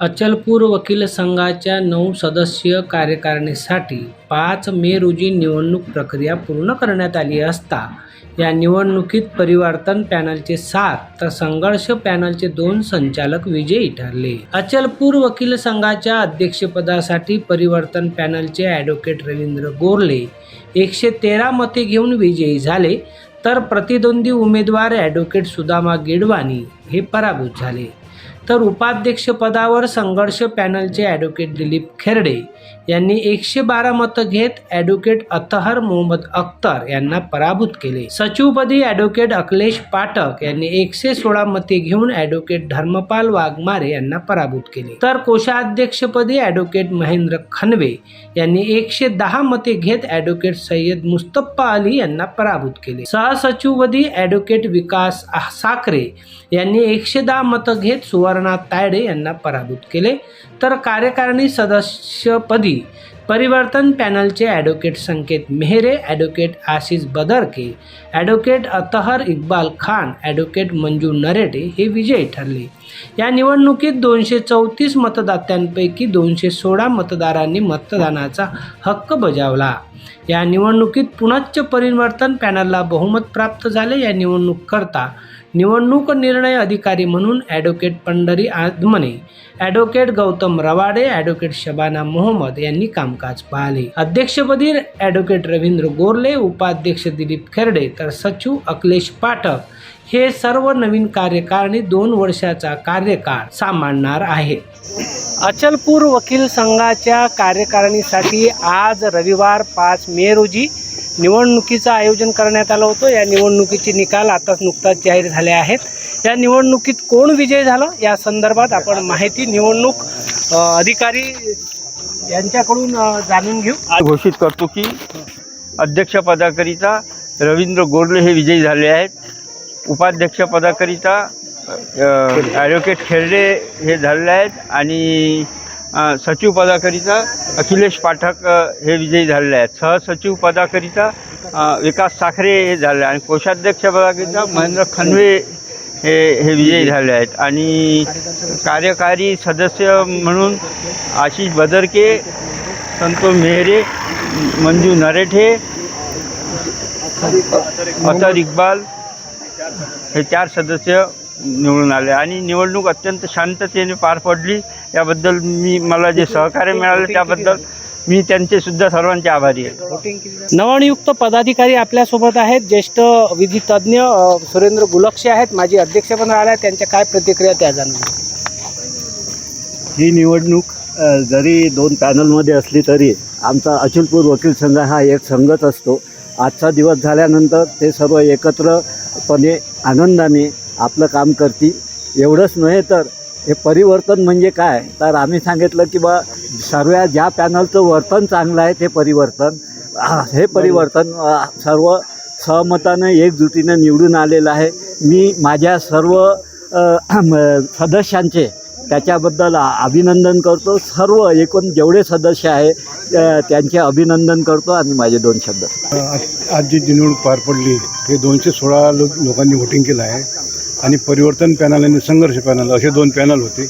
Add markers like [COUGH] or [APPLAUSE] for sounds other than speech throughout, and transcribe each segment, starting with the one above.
अचलपूर वकील संघाच्या नऊ सदस्यीय कार्यकारिणीसाठी पाच मे रोजी निवडणूक प्रक्रिया पूर्ण करण्यात आली असता या निवडणुकीत परिवर्तन पॅनलचे सात तर संघर्ष पॅनलचे दोन संचालक विजयी ठरले. अचलपूर वकील संघाच्या अध्यक्षपदासाठी परिवर्तन पॅनलचे ॲडव्होकेट रवींद्र गोरले एकशे तेरा मते घेऊन विजयी झाले तर प्रतिद्वंदी उमेदवार ॲडव्होकेट सुदामा गिडवाणी हे पराभूत झाले. तर उपाध्यक्षपदावर संघर्ष पॅनलचे ॲडव्होकेट दिलीप खेरडे यांनी एकशे बारा मतं घेत ॲडव्होकेट अतहर मोहम्मद अख्तर यांना पराभूत केले. सचिवपदी ॲडव्होकेट अखिलेश पाठक यांनी एकशे सोळा मते घेऊन ॲडव्होकेट धर्मपाल वाघमारे यांना पराभूत केले. तर कोषाध्यक्षपदी ॲडव्होकेट महेंद्र खनवे यांनी एकशे दहा मते घेत ॲडव्होकेट सय्यद मुस्तप्पा अली यांना पराभूत केले. सहसचिवपदी ॲडव्होकेट विकास साखरे यांनी एकशे दहा मतं घेत सुवर्ण तायडे यांना पराभूत केले. तर कार्यकारिणी सदस्यपदी परिवर्तन पॅनलचे advocate Sanket Mehre advocate Ashish Badarke advocate Athar Iqbal Khan advocate Manju Narete हे विजयी ठरले. या निवडणुकीत दोनशे चौतीस मतदात्यांपैकी दोनशे सोळा मतदारांनी मतदानाचा हक्क बजावला. या निवडणुकीत पुनश्च परिवर्तन पॅनलला बहुमत प्राप्त झाले. या निवडणूक करता निवडणूक निर्णय अधिकारी म्हणून advocate Pandhari Adamne advocate Gautam Rawade advocate Shabana Mohammad यांनी कामकाज पाहिले. अध्यक्षपदी ॲडव्होकेट रवींद्र गोरले उपाध्यक्ष दिलीप खेरडे तर सचिव अखिलेश पाठक. हे सर्व नवीन कार्यकारिणी दोन वर्षाचा कार्यकाळ सांभाळणार आहे अचलपूर वकील संघाच्या कार्यकारिणीसाठी आज रविवार पाच मे रोजी निवडणुकीचं आयोजन करण्यात आलं होतं. या निवडणुकीचे निकाल आताच नुकताच जाहीर झाले आहेत. या निवडणुकीत कोण विजय झालं? या संदर्भात आपण माहिती निवडणूक अधिकारी यांच्याकडून जाणून घेऊ. घोषित करतो की अध्यक्षपदाकरिता रवींद्र गोरले हे विजयी झाले आहेत. उपाध्यक्षपदाकरिता ॲडव्होकेट खेरडे हे झालेले आहेत आणि सचिव पदाकरिता अखिलेश पाठक हे विजयी झालेले आहेत. सहसचिव पदाकरिता विकास साखरे हे झाले आणि कोषाध्यक्ष पदाकरिता महेंद्र खनवे हे हे विजयी झाले आहेत. आणि कार्यकारी सदस्य म्हणून आशिष बदरके संतोष मेहरे मंजू नरेठे अतर इक्बाल हे चार सदस्य निवडून आले. आणि निवडणूक अत्यंत शांततेने पार पडली. याबद्दल मी मला जे सहकार्य मिळाले त्याबद्दल मी त्यांचे सुद्धा सर्वांचे आभारी आहे. नवनियुक्त पदाधिकारी आपल्यासोबत आहेत. ज्येष्ठ विधी तज्ज्ञ सुरेंद्र गुलक्षे आहेत. माझी अध्यक्ष पण राहिल्या. त्यांच्या काय प्रतिक्रिया त्या जाणून घेऊ. ही निवडणूक जरी दोन पॅनलमध्ये असली तरी आमचा अचलपूर वकील संघ हा एक संघच असतो. आजचा दिवस झाल्यानंतर ते सर्व एकत्रपणे आनंदाने आपलं काम करतील. एवढंच नव्हे तर हे परिवर्तन म्हणजे काय? तर आम्ही सांगितलं की बा सर्व ज्या पॅनलचं वर्तन चांगलं आहे ते परिवर्तन. हे परिवर्तन सर्व सहमतानं एकजुटीनं निवडून आलेलं आहे. मी माझ्या सर्व म, सदस्यांचे त्याच्याबद्दल अभिनंदन करतो. सर्व एकूण जेवढे सदस्य आहे त्यांचे अभिनंदन करतो आणि माझे दोन शब्द. आज जी निवडणूक पार पडली हे दोनशे सोळा लोक लोकांनी व्होटिंग केलं आहे. आणि परिवर्तन पॅनल आणि संघर्ष पॅनल असे दोन पॅनल होते.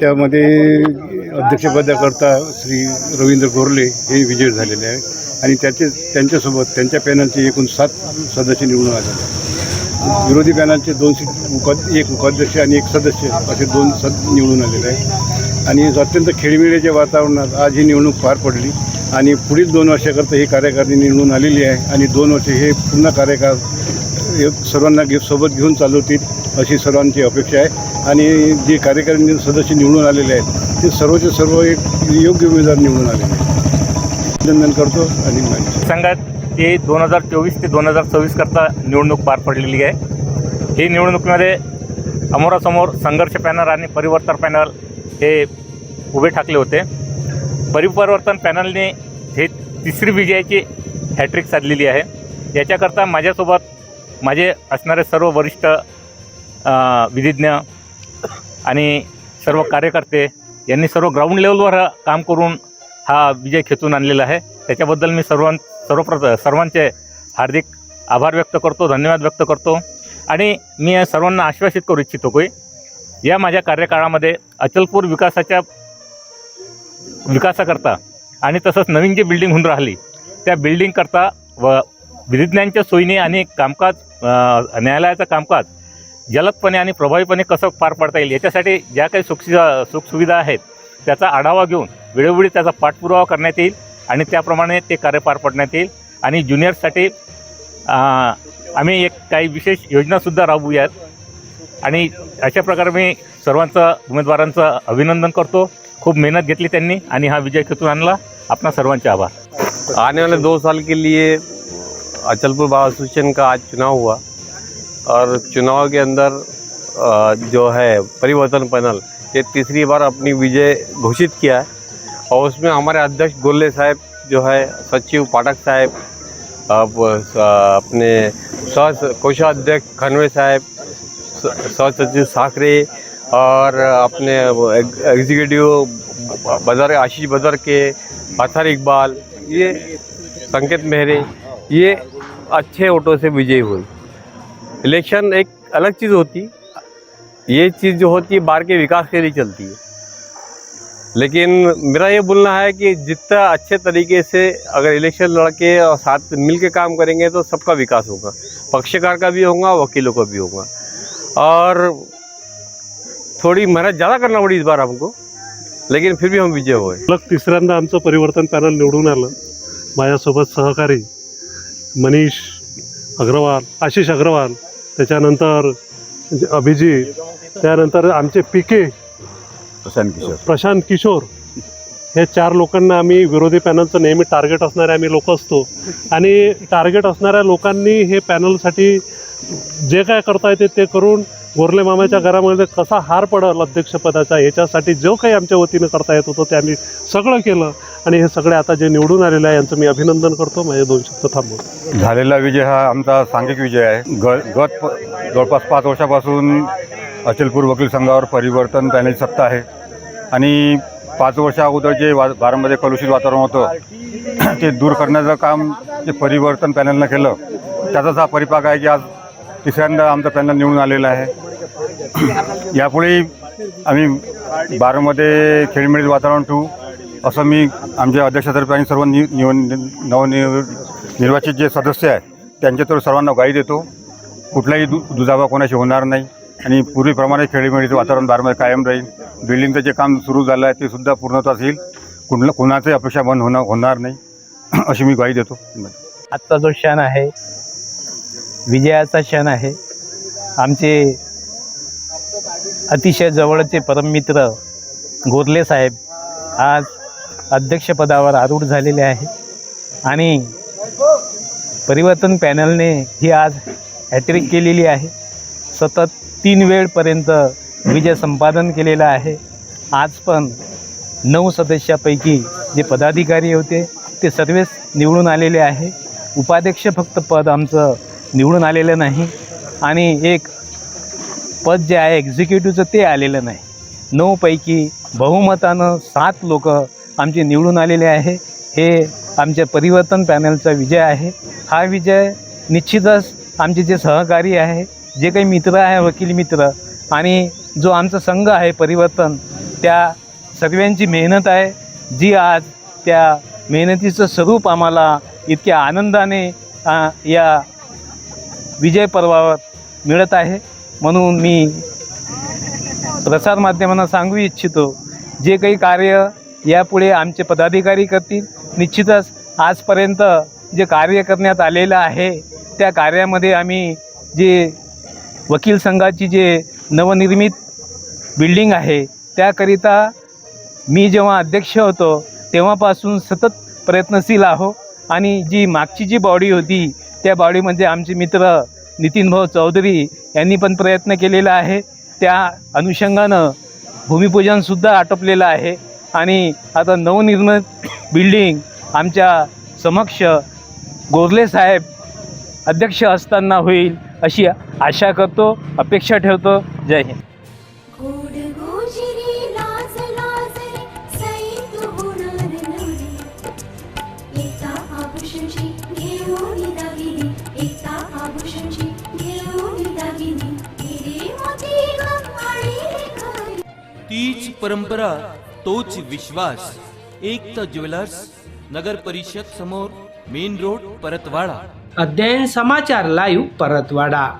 त्यामध्ये अध्यक्षपदाकरता श्री रवींद्र गोरले हे विजयी झालेले आहे आणि त्याचे त्यांच्यासोबत त्यांच्या पॅनलचे एकूण सात सदस्य निवडून आले विरोधी पॅनलचे दोन सीट उपाध एक उपाध्यक्ष आणि एक सदस्य असे दोन सद निवडून आलेले आहे आणि अत्यंत खेळमिळेच्या वातावरणात आज ही निवडणूक पार पडली. आणि पुढील दोन वर्षाकरता ही कार्यकारिणी निवडून आलेली आहे. आणि दोन वर्षे हे पुन्हा कार्यकाळ सर्वांना गिफ्टसोबत सोबत घेऊन चालवतील अशी सर्वांची अपेक्षा आहे. आणि जे कार्यकारिणी सदस्य निवडून आलेले आहेत ते सर्वचे सर्व एक योग्य उमेदवार निवडून आलेले आहेत. अभिनंदन करतो आणि माहिती हे दोन हजार चोवीस ते दोन हजार चोवीस करता निवडणूक पार पडलेली आहे. ही निवडणुकीमध्ये अमोरासमोर संघर्ष पॅनल आणि परिवर्तन पॅनल हे उभे ठाकले होते. परिपरिवर्तन पॅनलने हे तिसरी विजयाची हॅट्रिक साधलेली आहे. याच्याकरता माझ्यासोबत माझे असणारे सर्व वरिष्ठ विधिज्ञ आणि सर्व कार्यकर्ते यांनी सर्व ग्राउंड लेवलवर काम करून हा विजय खेचून आणलेला आहे. त्याच्याबद्दल मी सर्वां सर्वप्रथ सर्वांचे हार्दिक आभार व्यक्त करतो धन्यवाद व्यक्त करतो. आणि मी या सर्वांना आश्वासित करू इच्छितो की या माझ्या कार्यकाळामध्ये अचलपूर विकासाच्या विकासाकरता आणि तसंच नवीन जी बिल्डिंग होऊन राहिली त्या बिल्डिंगकरता व विधिज्ञांच्या सोयीने आणि कामकाज न्यायालयाचं कामकाज जलदपणे आणि प्रभावीपणे कसं पार पाडता येईल याच्यासाठी ज्या काही सुखसुविधा सुखसुविधा आहेत त्याचा आढावा घेऊन वेळोवेळी त्याचा पाठपुरावा करण्यात येईल आणि त्याप्रमाणे ते कार्य पार पाडण्यात येईल. आणि ज्युनियर्ससाठी आम्ही एक काही विशेष योजनासुद्धा राबवूयात. आणि अशा प्रकारे मी सर्वांचं उमेदवारांचं अभिनंदन करतो. खूप मेहनत घेतली त्यांनी आणि हा विजय खेचून आणला. आपणा सर्वांचे आभार. आने वाले दो साल के लिए अचलपुर बाबा एसोसिएशन का आज चुनाव हुआ। और चुनाव के अंदर जो है परिवर्तन पैनल, ये तीसरी बार अपनी विजय घोषित किया है। और उसमें हमारे अध्यक्ष गोल्ले साहब जो है, सचिव पाठक साहब, अब अपने सह, कोषाध्यक्ष खनवे साहब, सह सचिव साखरे और अपने एग्जीक्यूटिव बदर, आशीष बदर के अथर इकबाल, ये संकेत मेहरे, ये अच्छे वोटों से विजयी हुई इलेक्शन एक अलग चीज़ होती। ये चीज़ जो होती है, बाहर के विकास के लिए चलती है। लेकिन मेरा ये बोलना है कि जितना अच्छे तरीके से अगर इलेक्शन लड़के और साथ मिल के काम करेंगे तो सबका विकास होगा। पक्षकार का भी होगा, वकीलों का भी होगा। और थोड़ी मेहनत ज़्यादा करना पड़ी इस बार हमको, लेकिन फिर भी हम विजय हुए। सलग तिसऱ्यांदा आमचं परिवर्तन पॅनल निवडून आलं, माझ्यासोबत सहकारी मनीष अग्रवाल, आशिष अग्रवाल त्याच्यानंतर अभिजित त्यानंतर आमचे पिके प्रशांत किशोर. प्रशांत किशोर. हे चार लोकांना आम्ही विरोधी पॅनलचं नेहमी टार्गेट असणारे आम्ही लोक असतो. आणि टार्गेट असणाऱ्या लोकांनी हे पॅनलसाठी जे काय करता येते ते करून गोरले मामाच्या घरामध्ये कसा हार पडल अध्यक्षपदाचा याच्यासाठी जो काही आमच्या वतीनं करता येत होतं ते आम्ही सगळं केलं. आणि हे सगळे आता जे निवडून आलेले आहे यांचं मी अभिनंदन करतो. माझे दोन शब्द थांबवतो. झालेला विजय हा आमचा सांघिक विजय आहे. ग गत जवळपास पाच वर्षापासून अचलपूर वकील संघावर परिवर्तन पॅनलची सत्ता आहे. आणि पाच वर्षा अगोदर जे वा बारामध्ये कलुषित वातावरण होतं [CLEARS THROAT] ते दूर करण्याचं काम जे परिवर्तन पॅनलनं केलं त्याचाच हा परिपाक आहे की आज तिसऱ्यांदा आमचं पॅनल निवडून आलेलं आहे. [COUGHS] यापुढे आम्ही बारामध्ये खेळमेळीत वातावरण ठेवू. असं मी आमच्या अध्यक्षातर्फे आणि सर्व नि निव नवनिर् निर्वाचित जे सदस्य आहेत त्यांच्यातर्फे सर्वांना गाई देतो. कुठलाही दु दुजाबा कोणाशी होणार नाही. आणि पूर्वीप्रमाणे खेळीमेळीचं वातावरण बारामध्ये कायम राहील. बिल्डिंगचं जे काम सुरू झालं आहे ते सुद्धा पूर्णत्वास येईल. कुठलं कुणाचंही अपेक्षा बंद होणं होणार नाही. [CLEARS THROAT] अशी मी ग्वाही देतो. आजचा जो क्षण आहे विजयाचा क्षण आहे आमचे अतिशय जवळचे परममित्र गोरले साहेब आज अध्यक्षपदावर आरूढ झालेले आहे आणि परिवर्तन पॅनलने ही आज हॅट्रिक केलेली आहे. सतत तीन वेळपर्यंत विजय संपादन केलेला आहे. आज पण नऊ सदस्यापैकी जे पदाधिकारी होते ते सर्वच निवडून आलेले आहे. उपाध्यक्ष फक्त पद आमचं निवडून आलेलं नाही. आणि एक पद जे आहे एक्झिक्युटिव्हचं ते आलेलं नाही. नऊपैकी बहुमतानं सात लोक आमचे निवडून आलेले आहे. हे आमच्या परिवर्तन पॅनलचा विजय आहे. हा विजय निश्चितच आमचे जे सहकारी आहे जे काही मित्र आहे वकील मित्र आणि जो आमचा संघ आहे परिवर्तन त्या सर्वांची मेहनत आहे. जी आज त्या मेहनतीचं स्वरूप आम्हाला इतक्या आनंदाने या विजय पर्वावर मिळत आहे. म्हणून मी प्रसारमाध्यमांना सांगू इच्छितो जे काही कार्य यापुढे आमचे पदाधिकारी करतील निश्चितच आजपर्यंत जे कार्य करण्यात आलेलं आहे त्या कार्यामध्ये आम्ही जे वकील संघाची जे नवनिर्मित बिल्डिंग आहे त्याकरिता मी जेव्हा अध्यक्ष होतो तेव्हापासून सतत प्रयत्नशील आहो आणि जी मागची जी बॉडी होती त्या बॉडीमध्ये आमचे मित्र नितीन भाऊ चौधरी यांनी पण प्रयत्न केलेला आहे. त्या अनुषंगानं भूमिपूजनसुद्धा आटोपलेलं आहे. आणि आता नवनिर्मित बिल्डिंग आमच्या समक्ष गोरले साहेब अध्यक्ष असताना होईल अशी आशा करतो अपेक्षा ठेवतो. जय हिंद. गोड तीच परंपरा तोच विश्वास. एकता ज्वेलर्स नगर परिषद समोर मेन रोड परतवाडा. अध्ययन समाचार लाईव्ह परतवाडा.